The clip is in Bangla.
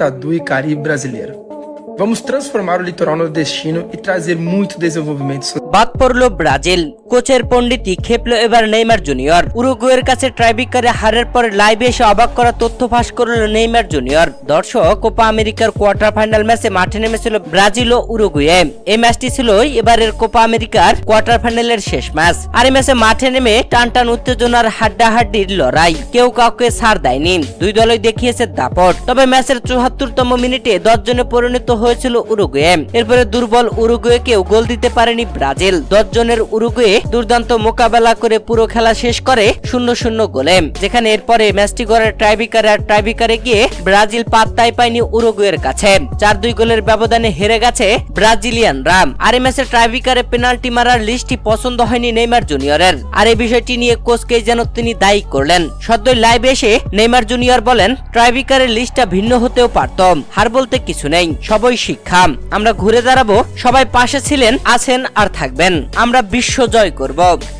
Tá, tadu e Caribe brasileiro. Vamos transformar o litoral nordestino e trazer muito desenvolvimento social. Por lo Brasil. কোচের পণ্ডিতই খেপলো এবার নেইমার জুনিয়র। উরুগুয়ের কাছে ট্রাইবিকারে হারের পর লাইভে এসে অবাক করা তথ্য ফাঁস করল নেইমার জুনিয়র। দর্শক, কোপা আমেরিকার কোয়ার্টার ফাইনাল ম্যাচে মাঠে নেমেছিল ব্রাজিল ও উরুগুয়ে। এই ম্যাচটি ছিল এবারের কোপা আমেরিকার কোয়ার্টার ফাইনালের শেষ ম্যাচ। আর এই ম্যাচে মাঠে নেমে টান টান উত্তেজনার হাড্ডাহাড্ডির লড়াই কেউ কাউকে ছাড় দেয়নি। দুই দলই দেখিয়েছে দাপট। তবে ম্যাচের চুহাত্তরতম মিনিটে দশ জনে পরিণত হয়েছিল উরুগুয়ে। এরপরে দুর্বল উরুগুয়েকেও গোল দিতে পারেনি ব্রাজিল। দশ জনের উরুগুয়ে দুর্দান্ত মোকাবেলা করে পুরো খেলা শেষ করে শূন্য শূন্য গোলে। যেখানে এরপরে ম্যাচটি করে ট্রাইবিকারে আর ট্রাইবিকারে গিয়ে ব্রাজিল পাত্তাই পায়নি উরুগুয়ের কাছে। চার দুই গোলের ব্যবধানে হেরে গেছে ব্রাজিলিয়ানরা। আর এই ম্যাচে ট্রাইবিকারে পেনাল্টি মারার লিস্টটি পছন্দ হয়নি নেইমার জুনিয়রের। আর এই বিষয়টি নিয়ে কোচকে যেন তিনি দায়ী করলেন। সদ্যই লাইভ এসে নেইমার জুনিয়র বলেন, ট্রাইবিকারের লিস্টটা ভিন্ন হতেও পারত হার বলতে কিছু নেই। সবই শিক্ষা। আমরা ঘুরে দাঁড়াবো। সবাই পাশে ছিলেন, আছেন আর থাকবেন। আমরা বিশ্ব জয় করব।